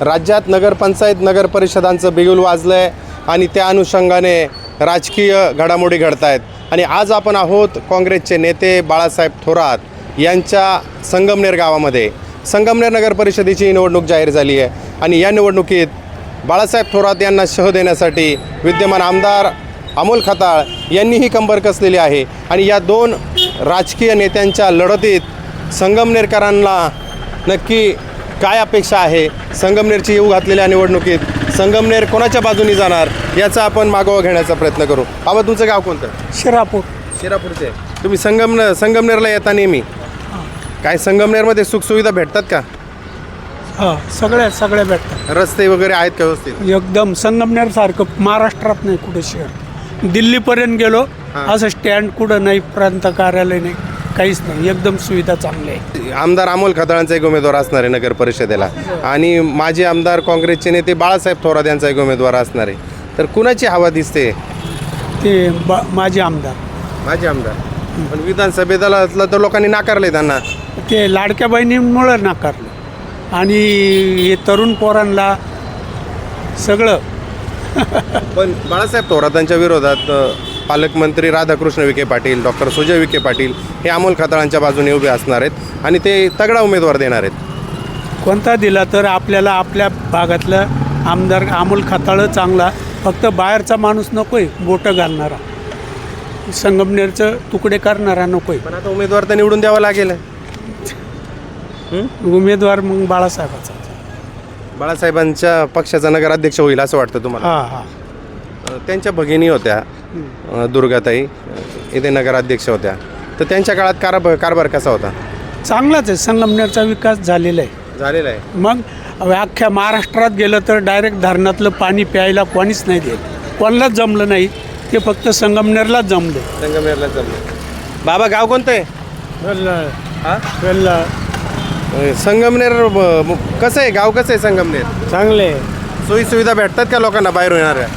राज्यात नगरपंचायत नगर परिषदांचं बिगुल वाजलं आहे आणि त्या अनुषंगाने राजकीय घडामोडी घडत आहेत आणि आज आपण आहोत काँग्रेसचे नेते बाळासाहेब थोरात यांच्या संगमनेर गावामध्ये. संगमनेर नगर परिषदेची निवडणूक जाहीर झाली आहे. आणि या निवडणुकीत बाळासाहेब थोरात यांना शह देण्यासाठी विद्यमान आमदार अमोल खताळ यांनीही कंबर कसलेली आहे. आणि या दोन राजकीय नेत्यांच्या लढतीत संगमनेरकरांना नक्की काय अपेक्षा आहे? संगमनेरची येऊ घातलेल्या निवडणुकीत संगमनेर कोणाच्या बाजूनी जाणार याचा आपण मागोवा घेण्याचा प्रयत्न करू. बाबा तुमचं गाव कोणतं? शिरापूर. शिरापूरचे. तुम्ही संगमनेर संगमनेरला येता नेहमी. काय संगमनेरमध्ये सुखसुविधा भेटतात का? हा सगळ्या सगळ्या भेटतात. रस्ते वगैरे आहेत का व्यवस्थित? एकदम संगमनेर सारखं महाराष्ट्रात नाही कुठे शहर दिल्लीपर्यंत गेलो असं स्टँड कुठं नाही प्रांत कार्यालय नाही. काहीच नाही एकदम सुविधा चांगली आहे आमदार अमोल खताळांचा एक उमेदवार असणार आहे नगर परिषदेला. आणि माजी आमदार काँग्रेसचे नेते बाळासाहेब थोरात यांचा एक उमेदवार असणार आहे. तर कुणाची हवा दिसते? ते बा माझे आमदार. माझे आमदार. पण विधानसभेला तर लोकांनी नाकारले त्यांना. ते लाडक्या बहिणीमुळं नाकारलं. आणि हे तरुण पोरांना सगळं. पण बाळासाहेब थोरातांच्या विरोधात अ, पालकमंत्री राधाकृष्ण विखे पाटील डॉक्टर सुजय विखे पाटील हे अमोल खताळांच्या बाजूने उभे असणार आहेत आणि ते तगडा उमेदवार देणार आहेत. कोणता दिला तर आपल्याला आपल्या भागातलं आमदार अमोल खताळं चांगला फक्त बाहेरचा माणूस नको आहे बोटं घालणारा. संगमनेरचं तुकडे करणारा नको पण आता उमेदवार तर निवडून द्यावा लागेल. आहे उमेदवार मग बाळासाहेबाचा. बाळासाहेबांच्या पक्षाचा नगराध्यक्ष होईल असं वाटतं तुम्हाला? हां हां. त्यांच्या भगिनी होत्या. दुर्गाताई इथे नगराध्यक्ष होत्या. तर त्यांच्या काळात कारभ कारभार कसा होता? चांगलाच आहे. संगमनेरचा विकास झालेला आहे. झालेला आहे. मग अख्ख्या महाराष्ट्रात गेलं तर डायरेक्ट धरणातलं पाणी प्यायला कोणीच नाही देत. कोणालाच जमलं नाही. ते फक्त संगमनेरलाच जमलं. संगमेरला जमलं. बाबा गाव कोणतं आहे? हा? अ, संगमनेर कसं आहे? गाव कसं आहे संगमनेर? चांगले सोयी सुविधा भेटतात का लोकांना बाहेर येणाऱ्या?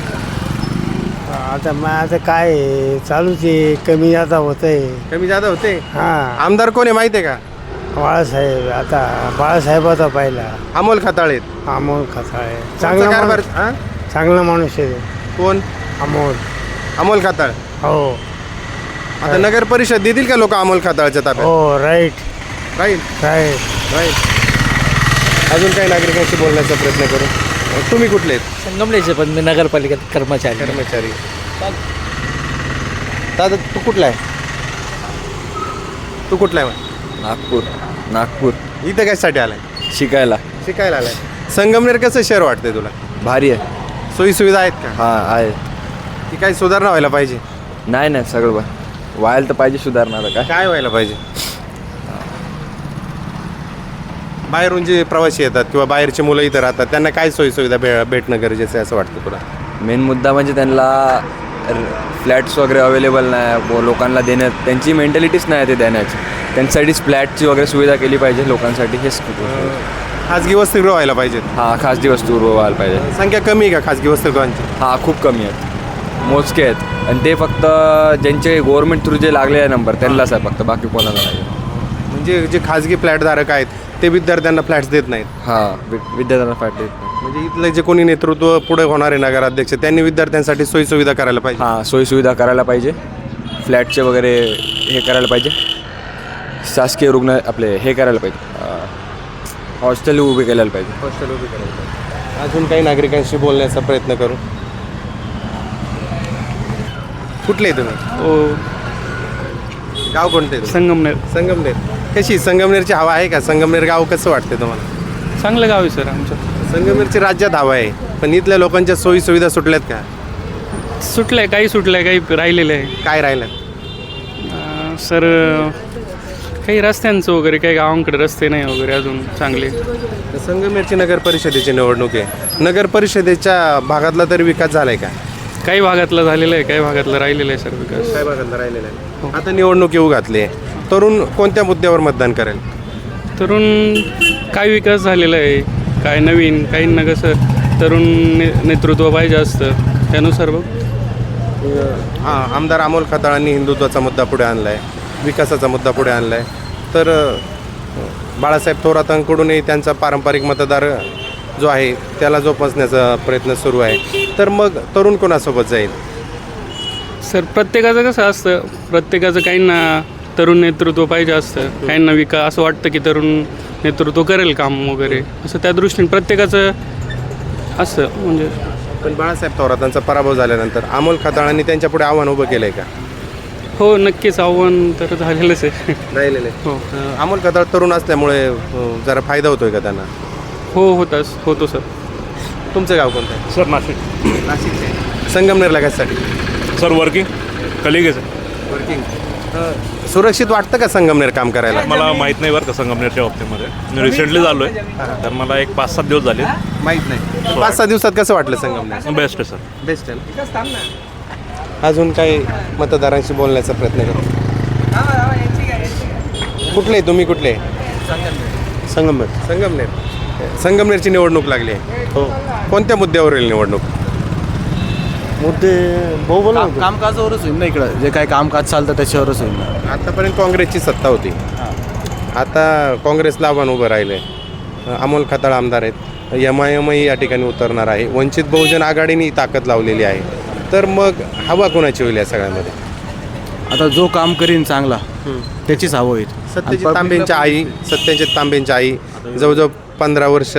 आता आता काय आहे, चालूच आहे. कमी जादा होत आहे कमी जादा होते हां. आमदार कोण आहे माहिती आहे का? बाळासाहेब. आता बाळासाहेब होता पहिला. अमोल खताळेत. अमोल खताळे. चांगला चांगला कारभार माणूस- हा? चांगला माणूस आहे. कोण? अमोल. अमोल खताळ. हो. आता नगर परिषद देतील का लोक अमोल खताळच्या ताब्यात? हो राईट. राहील. राईट. राईट अजून काही नागरिकांशी बोलण्याचा प्रयत्न करू. तुम्ही कुठले आहेत? संगमनेरचे पण मी नगरपालिकेत कर्मचारी. कर्मचारी. दादा तू कुठला आहे? तू कुठला आहे नागपूर नागपूर. इथं कशासाठी आलाय? शिकायला. शिकायला आलाय. संगमनेर कसं शहर वाटतंय तुला? भारी आहे. सोयी सुविधा आहेत का? हां आहे ती काही सुधारणा व्हायला पाहिजे? नाही नाही सगळं बा व्हायला तर पाहिजे सुधारणा काय व्हायला पाहिजे? बाहेरून जे प्रवासी येतात किंवा बाहेरची मुलं इथं राहतात त्यांना काय सोयी सुविधा भे भेटणं गरजेचं आहे असं वाटतं तुला? मेन मुद्दा म्हणजे त्यांना फ्लॅट्स वगैरे अवेलेबल नाही व लोकांना देण्यात त्यांची मेंटॅलिटीच नाही ते देण्याची. त्यांच्यासाठीच फ्लॅटची वगैरे सुविधा केली पाहिजे लोकांसाठी हेच खाजगी वसतिगृह व्हायला पाहिजेत? हां खाजगी वस्तू व्हायला पाहिजे. संख्या कमी आहे का खाजगी वसतिगृहांची? हां खूप कमी आहेत. मोजके आहेत. आणि ते फक्त ज्यांचे गव्हर्नमेंट थ्रू जे लागले आहे नंबर त्यांनाच आहे फक्त बाकी कोणाला नाही. म्हणजे जे खाजगी फ्लॅटधारक आहेत ते विद्यार्थ्यांना फ्लॅट्स देत नाहीत. हां वि विद्यार्थ्यांना फ्लॅट देत नाही म्हणजे इथलं जे कोणी नेतृत्व पुढे होणारे नगराध्यक्ष त्यांनी विद्यार्थ्यांसाठी सोयी सुविधा करायला पाहिजे. हां सोयीसुविधा करायला पाहिजे. फ्लॅटचे वगैरे हे करायला पाहिजे. शासकीय रुग्ण आपले हे करायला पाहिजे. हॉस्टेल उभे केलेलं पाहिजे. हॉस्टेल उभी करायला पाहिजे. अजून काही नागरिकांशी बोलण्याचा प्रयत्न करू. कुठले तुम्ही? गाव कोणते? संगमनेर. संगमनेर. कशी? संगमनेरची हवा आहे का? संगमनेर गाव कसं वाटते तुम्हाला? चांगलं गाव आहे सर आमचं. संगमनेरची राज्यात हवा आहे पण इथल्या लोकांच्या सोयी सुविधा सुटल्यात का? सुटलंय काही सुटलंय काही राहिलेलं आहे. काय राहिलं? अं, सर काही रस्त्यांचं वगैरे काही गावांकडे रस्ते नाही वगैरे अजून चांगले. तर संगमनेरची नगर परिषदेची निवडणूक आहे. नगर परिषदेच्या भागातला तरी विकास झालाय का? काही भागातलं झालेलं आहे काही भागातलं राहिलेलं आहे सर विकास. काय भागातला राहिलेला आहे. आता निवडणूक येऊ घातली आहे. तरुण कोणत्या मुद्द्यावर मतदान करेल? तरुण काय विकास झालेला आहे काय नवीन काहींना कसं तरुण ने नेतृत्व पाहिजे असतं त्यानुसार बघ. हां आमदार अमोल खताळांनी हिंदुत्वाचा मुद्दा पुढे आणला आहे विकासाचा मुद्दा पुढे आणला आहे तर बाळासाहेब थोरातांकडूनही त्यांचा पारंपरिक मतदार जो आहे त्याला जोपासण्याचा प्रयत्न सुरू आहे. तर मग तरुण कोणासोबत जाईल? सर प्रत्येकाचं कसं असतं प्रत्येकाचं काहींना तरुण नेतृत्व पाहिजे असतं. काहींना विका असं वाटतं की तरुण नेतृत्व करेल काम वगैरे. असं त्या दृष्टीने प्रत्येकाचं असतं म्हणजे पण बाळासाहेब थोरातांचा पराभव झाल्यानंतर अमोल खताळांनी त्यांच्या पुढे आव्हान उभं केलं आहे का? हो नक्कीच आव्हान तर झालेलंच आहे. राहिलेले हो. अमोल खताळ तरुण असल्यामुळे अं, जरा फायदा होतोय का त्यांना? हो होताच होतो सर. तुमचं गाव कोणतं? आहे सर नाशिक. नाशिकचे. संगमनेरला कशासाठी? Sir working कलिगेच. वर्किंग सुरक्षित वाटतं का संगमनेर काम करायला? मला माहीत नाही बरं का संगमनेरच्या बाबतीमध्ये. मी रिसेंटली झालो आहे तर मला एक पाच सात दिवस झाले. माहीत नाही. पाच सहा दिवसात कसं वाटलं संगमनेर? बेस्ट आहे सर बेस्ट आहे. अजून काही मतदारांशी बोलण्याचा प्रयत्न करू? कुठले तुम्ही कुठले? संगमनेर. संगमनेर. संगमनेरची निवडणूक लागली आहे. हो. कोणत्या मुद्द्यावर होईल निवडणूक? मुद्दे बहुबल कामकाजावरच होईल ना इकडं. जे काही कामकाज चालतं त्याच्यावरच होईल ना. आतापर्यंत काँग्रेसची सत्ता होती. आता काँग्रेसला आव्हान उभं राहिलं. आहे अमोल खताळ आमदार आहेत. एम आय एमही या ठिकाणी उतरणार आहे. वंचित बहुजन आघाडीने ताकद लावलेली आहे. तर मग हवा कोणाची होईल या सगळ्यामध्ये? आता जो काम करीन चांगला त्याचीच हवं होईल. सत्यजित तांबेंच्या आई सत्यजित तांबेंच्या आई जवळजवळ पंधरा वर्ष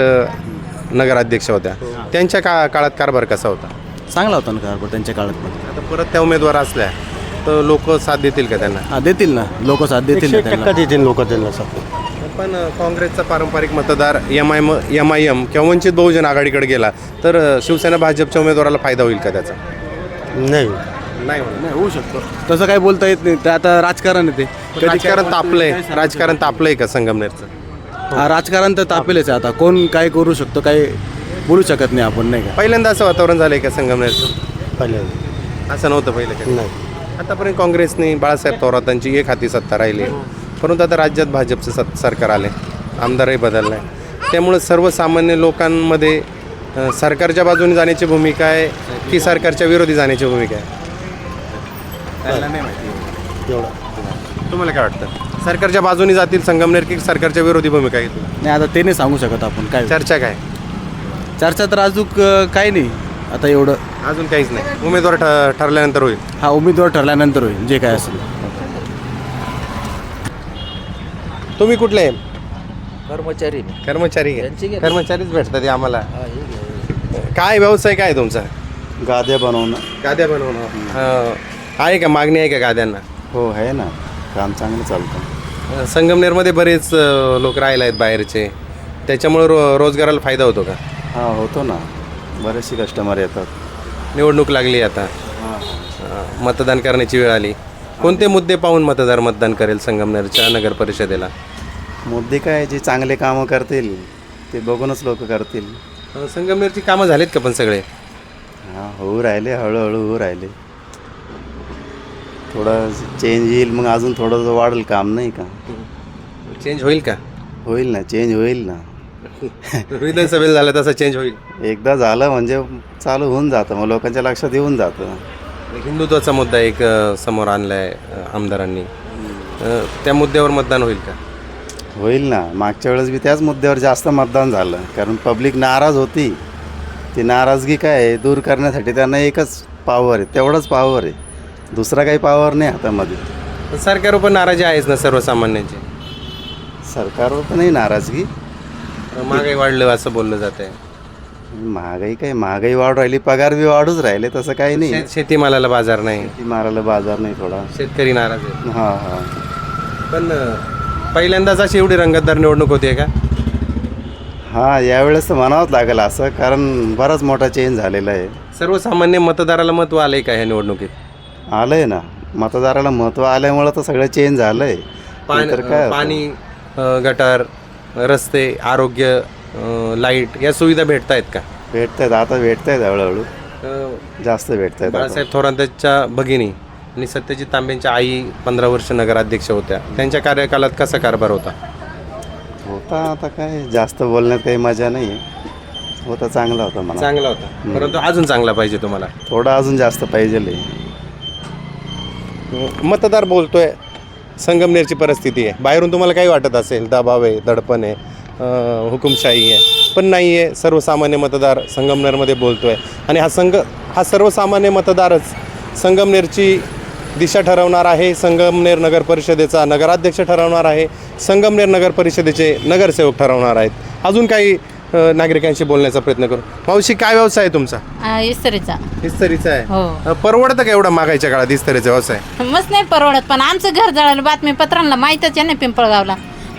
नगराध्यक्ष होत्या. त्यांच्या का काळात कारभार कसा होता? चांगला होता ना कारभार त्यांच्या काळात पण? आता परत त्या उमेदवार असल्या तर लोक साथ देतील का त्यांना? हा देतील ना. लोक साथ देतील ना त्यांना. देतील लोक त्यांना साथ. पण अ, काँग्रेसचा पारंपरिक मतदार M I M I M किंवा वंचित बहुजन आघाडीकडे गेला तर अ, शिवसेना भाजपच्या उमेदवाराला फायदा होईल का त्याचा? नाही. नाही होणार. नाही होऊ शकतो. तसं काही बोलता येत नाही. ते आता राजकारण आहे ते. कधी राजकारण काय तापलंय. काय राजकारण तापलंय का संगमनेरचं? सांगू? हा राजकारण तर तापेलच आहे आता. कोण काय करू शकतो काही बोलू शकत नाही आपण नाही का? पहिल्यांदा असं वातावरण झालंय का संगमनेरचं? पहिल्यांदा. असं नव्हतं पहिलं कधी. नाही. आतापर्यंत काँग्रेसने बाळासाहेब थोरातांची एक हाती सत्ता राहिली. परंतु आता राज्यात भाजपचं सत सरकार आले आमदारही बदललं आहे त्यामुळं सर्वसामान्य लोकांमध्ये अ, सरकारच्या बाजूने जाण्याची भूमिका आहे की सरकारच्या विरोधी जाण्याची भूमिका आहे? एवढा. तुम्हाला काय वाटतं? सरकारच्या बाजूने जातील संगमनेर की सरकारच्या विरोधी भूमिका घेतील? नाही आता ते नाही सांगू शकत आपण. काय? चर्चा काय? चर्चा तर अजून काही नाही. आता एवढं. अजून काहीच नाही. उमेदवार ठ ठरल्यानंतर होईल. हा उमेदवार ठरल्यानंतर होईल जे काय असेल. तुम्ही कुठले? कर्मचारी. कर्मचारी आहे? त्यांची घे. कर्मचारीच भेटतात हे आम्हाला. काय व्यवसाय काय तुमचा? गाद्या बनवणं. गाद्या बनवणं. अं, आहे का? मागणी आहे का गाद्यांना? हो आहे ना. काम चांगलं चालतं. अं, संगमनेरमध्ये बरेच लोक राहिले आहेत बाहेरचे. त्याच्यामुळे रो रोजगाराला फायदा होतो का? हा होतो ना. बरेचसे कस्टमर येतात. निवडणूक लागली आता. अं, मतदान करण्याची वेळ आली. कोणते मुद्दे पाहून मतदार मतदान करेल संगमनेरच्या नगर परिषदेला मुद्दे काय जे चांगले कामं करतील ते बघूनच लोक करतील. अं, संगमनेरची कामं झालीत का पण सगळे? हां होऊ राहिले हळूहळू होऊ राहिले. थोडं चेंज येईल मग अजून थोडं वाढेल काम नाही का? चेंज होईल का? होईल ना चेंज होईल ना. विधानसभेला झालं तसं चेंज होईल. एकदा झालं म्हणजे चालू होऊन जातं मग लोकांच्या लक्षात येऊन जातं. हिंदुत्वाचा मुद्दा एक अ, समोर आणला आहे आमदारांनी. अ, त्या मुद्द्यावर मतदान होईल का? होईल ना. मागच्या वेळेस बी त्याच मुद्द्यावर जास्त मतदान झालं. कारण पब्लिक नाराज होती. ती नाराजगी काय आहे? दूर करण्यासाठी त्यांना एकच पावर आहे. तेवढंच पावर आहे. दुसरा काही पावर नाही हातामध्ये. पण सरकारवर पण नाराजी आहेच ना सर्वसामान्यांची? सरकारवर तर नाही नाराजगी. महागाई वाढलं असं बोललं जात आहे. महागाई काय? महागाई वाढ राहिली पगार बी वाढूच राहिले तसं काही नाही. शेत शेतीमालाला बाजार नाही. ती मारायला बाजार नाही थोडा. शेतकरी नाराज आहे हां हां. पण अ, पहिल्यांदाच अशी एवढी रंगतदार निवडणूक होती का? हां यावेळेस तर म्हणावंच लागेल असं कारण बराच मोठा चेंज झालेला आहे. सर्वसामान्य मतदाराला महत्त्व आलंय का ह्या निवडणुकीत? आलं आहे ना. मतदाराला महत्त्व आल्यामुळं तर सगळं चेंज झालं आहे पाणी? पाणी अ, गटार रस्ते आरोग्य लाइट या सुविधा भेटत आहेत का? भेटतायत आता भेटतायत हळूहळू. अ, जास्त भेटतायत आता. बाळासाहेब थोरांच्या भगिनी आणि सत्यजित तांबेंच्या आई पंधरा वर्ष नगराध्यक्ष होत्या. त्यांच्या कार्यकालात कसा कारभार होता? होता आता काय जास्त बोलण्यात काही मजा नाही. आहे होता चांगला होता मला चांगला होता. परंतु अजून चांगला पाहिजे तुम्हाला? थोडा अजून जास्त पाहिजे मतदार बोलतोय. संगमनेरची परिस्थिती आहे. बाहेरून तुम्हाला काही वाटत असेल दबाव आहे दडपण आहे हुकुमशाही आहे पण नाही आहे. सर्वसामान्य मतदार संगमनेरमध्ये बोलतो आहे आणि हा संघ हा सर्वसामान्य मतदारच संगमनेरची दिशा ठरवणार आहे. संगमनेर नगर परिषदेचा नगराध्यक्ष ठरवणार आहे. संगमनेर नगर परिषदेचे नगरसेवक ठरवणार आहेत. अजून काही अ, नागरिकांशी बोलण्याचा प्रयत्न करू. मावशी काय व्यवसाय आहे तुमचा? हा, इस्त्रीचा. इस्तरीचा आहे. हो. अ, परवडतं का एवढा मागायच्या काळात इस्तरीचा व्यवसाय? मस्त नाही परवडत पण आमचं घर जळालं बातमीपत्रांना माहीतच आहे ना पिंपळगावला.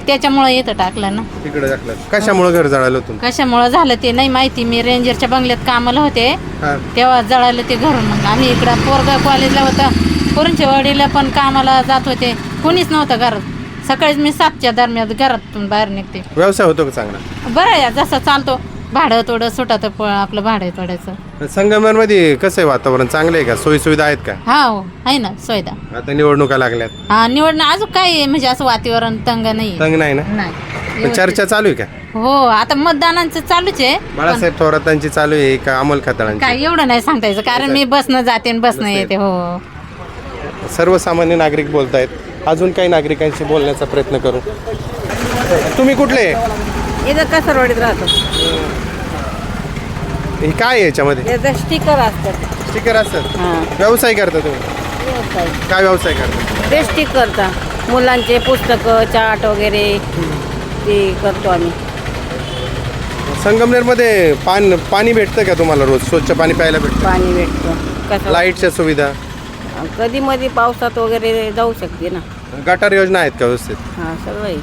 त्याच्यामुळं इथं टाकलं ना. तिकडे टाकलं. कशामुळे घर जळालं तुम्ही कशामुळं झालं ते नाही माहिती. मी रेंजरच्या बंगल्यात कामाला होते. हां. तेव्हा जळालं ते घरून मग आम्ही इकडं पोरगा कॉलेजला होतं. पोरांच्या वडील पण कामाला जात होते. कोणीच नव्हतं घरात. सकाळीच मी सातच्या दरम्यान घरातून बाहेर निघते. व्यवसाय होतो का चांगला? बरं आहे जसं चालतो. भाडं थोडं सुटातं आपलं भाडं तोडायचं संगमनेरमध्ये कसं आहे वातावरण? चांगलं आहे का? सोयी सुविधा आहेत का? हा हो आहे ना सोयदा आता निवडणुका लागल्यात. हा निवडणं अजून काय आहे, म्हणजे असं वातावरण तंग नाही तंग नाही ना? नाही. चर्चा चालू आहे का? हो आता मतदानांचं चालूच आहे बाळासाहेब थोरातांची चालू आहे का अमोल खताळांची? काय एवढं नाही सांगता यायचं कारण मी बसनं जाते आणि बसनं येते. हो. सर्वसामान्य नागरिक बोलत आहेत अजून काही नागरिकांशी बोलण्याचा प्रयत्न करू. तुम्ही कुठले? इथं कसरवाडीत राहतो. हे काय आहे याच्यामध्ये? याचं स्टिकर असतात. स्टिकर असतात? हां. व्यवसाय करता तुम्ही? व्यवसाय. काय व्यवसाय करता? ते स्टिकरचा मुलांचे पुस्तकं चाट वगैरे ते करतो आम्ही. संगमनेरमध्ये पान पाणी भेटतं का तुम्हाला रोज? स्वच्छ पाणी प्यायला भेटतं? पाणी भेटतो. कसं? लाईटच्या सुविधा? कधी मध्ये पावसात वगैरे जाऊ शकते ना. गटार योजना आहेत का व्यवस्थित? हां आहे.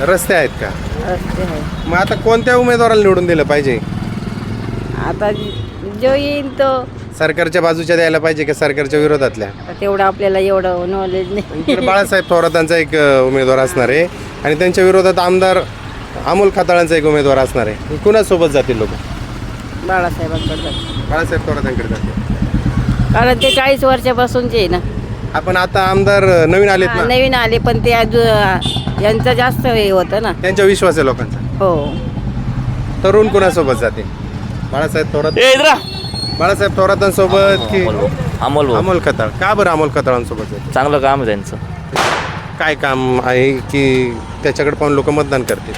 रस्ते आहेत का? रस्ते आहे. मग आता कोणत्या उमेदवाराला निवडून दिलं पाहिजे? आता जो येईल तो. सरकारच्या बाजूच्या द्यायला पाहिजे का सरकारच्या विरोधातल्या? तेवढं आपल्याला एवढं नॉलेज नाही. इकडे बाळासाहेब थोरातांचा एक अ, उमेदवार असणार आहे. आणि त्यांच्या विरोधात आमदार अमोल खताळांचा एक उमेदवार असणार आहे. कुणासोबत जातील लोक? बाळासाहेबांकडे बाळासाहेब थोरातांकडे जातील. कारण ते चाळीस वर्षापासूनचे आहे ना. आपण आता आमदार नवीन आलेत हां, ना नवीन आले पण ते आज यांचं जास्त हे होतं ना. त्यांच्या विश्वास आहे लोकांचा. हो. तरुण कुणासोबत जातील? बाळासाहेब थोरात बाळासाहेब थोरातांसोबत की अमोल भाऊ अमोल खताळ? का बरं अमोल खताळांसोबत चांगलं काम आहे त्यांचं. काय काम आहे की त्याच्याकडे पाहून लोक मतदान करतील?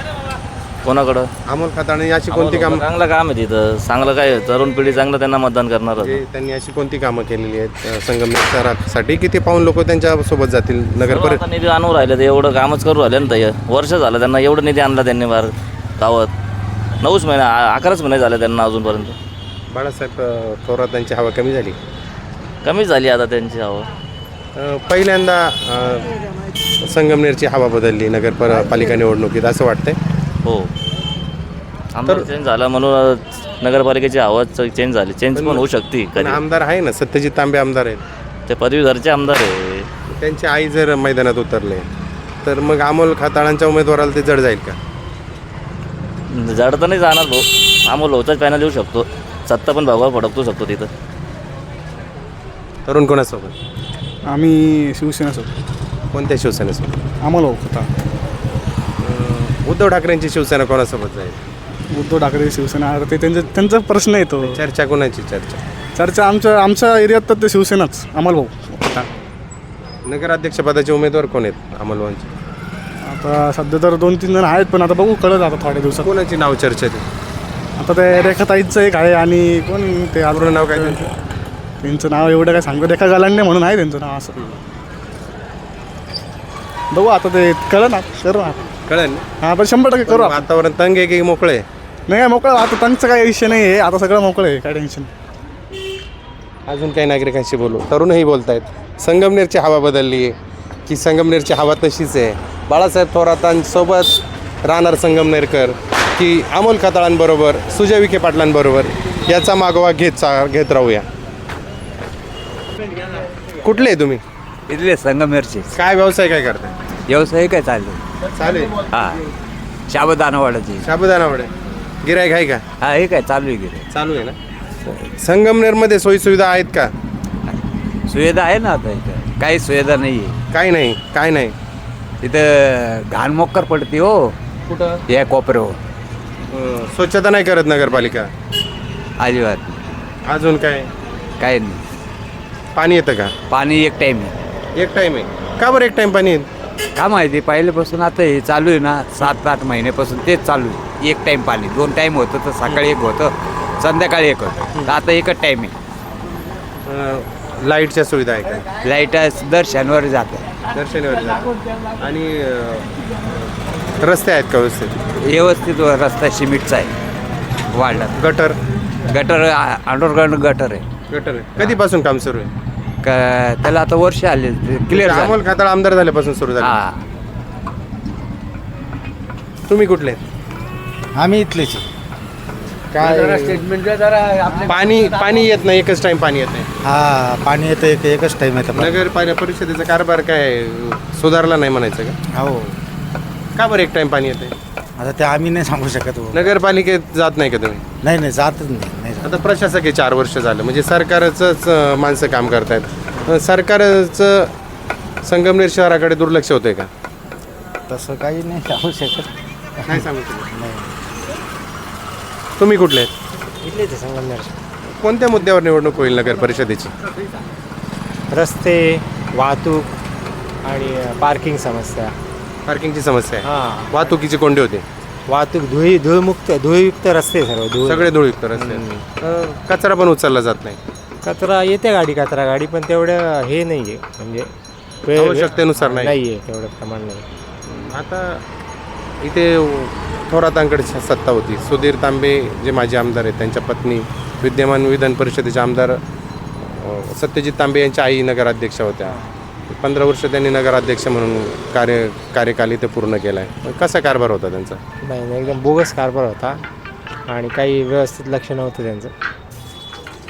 कोणाकडं? अमोल खताळांनी अशी कोणती कामं? चांगलं काम आहे तिथं. चांगलं काय आहे, तरुण पिढी चांगलं त्यांना मतदान करणार म्हणजे त्यांनी अशी कोणती कामं केलेली आहेत अ, संगमनेर शहरासाठी? की ते पाहून लोक त्यांच्यासोबत जातील नगर परि आता निधी आणून राहिले ते. एवढं कामच करू राहिले ना ते. वर्ष झालं त्यांना एवढं निधी आणला त्यांनी बाहेर गावात. नऊच महिने आ- अकराच महिने झाले त्यांना अजूनपर्यंत. बाळासाहेब अ, थोरातांची हवा कमी झाली. कमी झाली आता त्यांची हवं. अ, पहिल्यांदा अ, संगमनेरची हवा बदलली नगर पर- पालिका निवडणुकीत असं वाटतंय? हो. आमदार चेंज झाला म्हणून नगरपालिकेची हवा चेंज झाली. चेंज पण होऊ शकते पण कधी. आमदार आहे ना सत्यजित तांबे आमदार आहेत. ते पदवीधरचे आमदार आहे. त्यांची आई जर मैदानात उतरले तर मग अमोल खाताळांच्या उमेदवाराला ते जड जाईल का? जड तर नाही जाणार भाऊ. अमोल भाऊचाच पॅनल येऊ शकतो. सत्ता पण भागवा फडकतो शकतो तिथं. तरुण कोणासोबत? आम्ही शिवसेनासोबत. कोणत्या शिवसेनेसोबत? आम्हाला होता उद्धव ठाकरेंची शिवसेना कोणासोबत जाईल? उद्धव ठाकरे शिवसेना आता ते त्यांचं त्यांचा प्रश्न येतो चर्चा कोणाची? चर्चा. चर्चा आमच्या आमच्या एरियात तर ते शिवसेनाच आम्हाला भाऊ. नगराध्यक्षपदाचे उमेदवार कोण आहेत अमोलवांचे आता सध्या तर दोन तीन जण आहेत पण आता बघू कळत आता थोड्या दिवसात. कोणाची नाव चर्चेत? आहे? आता ते रेखाताईचं एक आहे आणि कोण ते पूर्ण अजून नाव काय त्यांचं? त्यांचं नाव एवढं काय सांगतो रेखा गालांडे म्हणून आहे त्यांचं नाव असं. बघू आता ते कळलं ना करू ना. कळेल? हा पण शंभर टक्के करू आपण. वातावरण तंग आहे की मोकळे? आहे? नाही काय मोकळं. आता त्यांचं काही विषय नाही आहे. आता सगळं मोकळं आहे. काय टेन्शन अजून काही नागरिकांशी बोलू. तरुणही बोलत आहेत संगमनेरची हवा बदलली आहे. की संगमनेरची हवा तशीच आहे. बाळासाहेब थोरातांसोबत राहणार संगमनेरकर. की अमोल खताळांबरोबर सुजय विखे पाटलांबरोबर याचा मागोवा घेत चा घेत राहूया. कुठले आहे तुम्ही? इथले संगमेरचे काय व्यवसाय काय करताय? व्यवसाय काय चालले चालेल. हा. शाबदानावाडाचे साबुदाणा वडे. गिरायक आहे का? हा हे काय चालू आहे गेले चालू आहे ना? संगमनेरमध्ये सोयीसुविधा आहेत का? सुविधा आहे ना आता इथं. काही सुविधा नाही आहे काय नाही काय नाही. तिथं घाण मोक्कर पडते हो. कुठं? या कोपऱ्यावर. अं, स्वच्छता नाही करत नगरपालिका? अजिबात. अजून काय? काय नाही. पाणी येतं का? पाणी एक टाईम आहे. एक टाइम आहे. का बरं एक टाइम पाणी येत? का माहिती? पहिल्यापासून आता हे चालू आहे ना सात आठ महिन्यापासून तेच चालू आहे. एक टाईम पाणी. दोन टाईम होतं तर सकाळी एक होतं संध्याकाळी एक होतं. तर आता एकच टाईम आहे. अ, लाईटच्या सुविधा आहे का? लाइट दर शनिवारी जाते. दर्शनीवर जा. आणि अ, रस्ते आहेत का व्यवस्थित? व्यवस्थित रस्ता सिमेंटचा आहे. वाढला. गटर? गटर अंडरग्राऊंड गटर आहे. गटर आहे. कधीपासून काम सुरू आहे? का त्याला आता वर्ष आले क्लिअर अमोल खाताळ आमदार झाल्यापासून सुरू झालं. हा. तुम्ही कुठले? आम्ही इथलेच. काय? पाणी पाणी येत नाही एकच टाइम पाणी येत नाही. हा पाणी येतं एक एकच टाईम येतं. नगर पाणी परिषदेचा कारभार काय सुधारला नाही म्हणायचं का? हो. का बरं एक टाइम पाणी येते आता ते आम्ही नाही सांगू शकत हो. नगरपालिकेत जात नाही का तुम्ही? नाही नाही जातच नाही. आता प्रशासक आहे चार वर्ष झालं. म्हणजे सरकारचंच माणसं काम करतायत. सरकारचं संगमनेर शहराकडे दुर्लक्ष होतंय का? तसं काही नाही सांगू शकत. नाही सांगू तुम्ही कुठले? आहेत संगमनेर. कोणत्या मुद्द्यावर निवडणूक होईल नगर परिषदेची? रस्ते वाहतूक आणि पार्किंग समस्या. पार्किंगची समस्या हां. वाहतुकीचे कोंडे होते. वाहतूक धुळी धुळमुक्त धुळीयुक्त रस्ते सर्व धुळ. सगळे धुळीयुक्त रस्ते अं, कचरा पण उचलला जात नाही. कचरा येते गाडी कचरा गाडी पण तेवढं हे नाही आहे म्हणजे आवश्यकतेनुसार नाही. आहे तेवढं प्रमाण नाही. आता इथे थोरातांकडे सत्ता होती. सुधीर तांबे जे माजी आमदार आहेत त्यांच्या पत्नी विद्यमान विधान परिषदेचे आमदार अ, सत्यजित तांबे यांच्या आई नगराध्यक्ष होत्या. पंधरा वर्ष त्यांनी नगराध्यक्ष म्हणून कार्य कार्यकाल इथे पूर्ण केला आहे कसा कारभार होता त्यांचा? नाही नाही, एकदम बोगस कारभार होता. आणि काही व्यवस्थित लक्ष नव्हतं त्यांचं.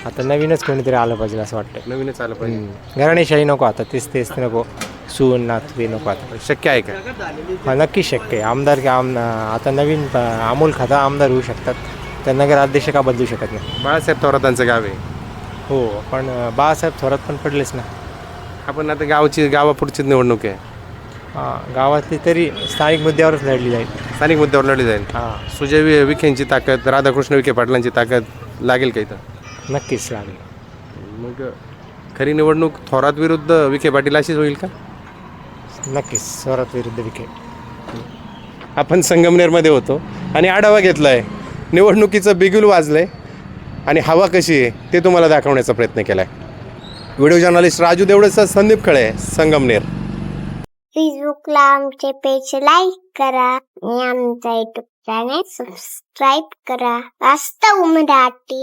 आता नवीनच कोणीतरी आलं पाहिजे असं वाटतं नवीनच आलं पाहिजे. घराणेशाही नको आता तेच तेच ते नको. सून नात ते नको आता. शक्य आहे का? हा नक्की शक्य आहे. आमदार की आम आता नवीन अ, अमोल खाता आमदार होऊ शकतात. तर नगराध्यक्ष का बदलू शकत नाही? बाळासाहेब थोरातांचं गाव आहे. हो पण अ, बाळासाहेब थोरात पण पडलेच ना. आपण आता गावची गावापुढचीच निवडणूक आहे. हां गावातली तरी स्थानिक मुद्द्यावरच लढली जाईल. स्थानिक मुद्द्यावर लढली जाईल. हां. सुजय वि- विखेंची ताकद राधाकृष्ण विखे पाटलांची ताकद लागेल का इथं? नक्कीच लागेल. मग खरी निवडणूक थोरात विरुद्ध विखे पाटील अशीच होईल का? नक्कीच स्वरात विरुद्ध विकेट आपण संगमनेरमध्ये होतो आणि आढावा घेतला आहे निवडणुकीचं बिगुल वाजलंय आणि हवा कशी आहे ते तुम्हाला दाखवण्याचा प्रयत्न केला आहे व्हिडिओ जर्नलिस्ट राजू देवडेचा संदीप खळे संगमनेर. फेसबुकला आमचे पेज लाईक करा आणि आमचा युट्यूब चॅनेल सबस्क्राईब करा. वास्तव मराठी.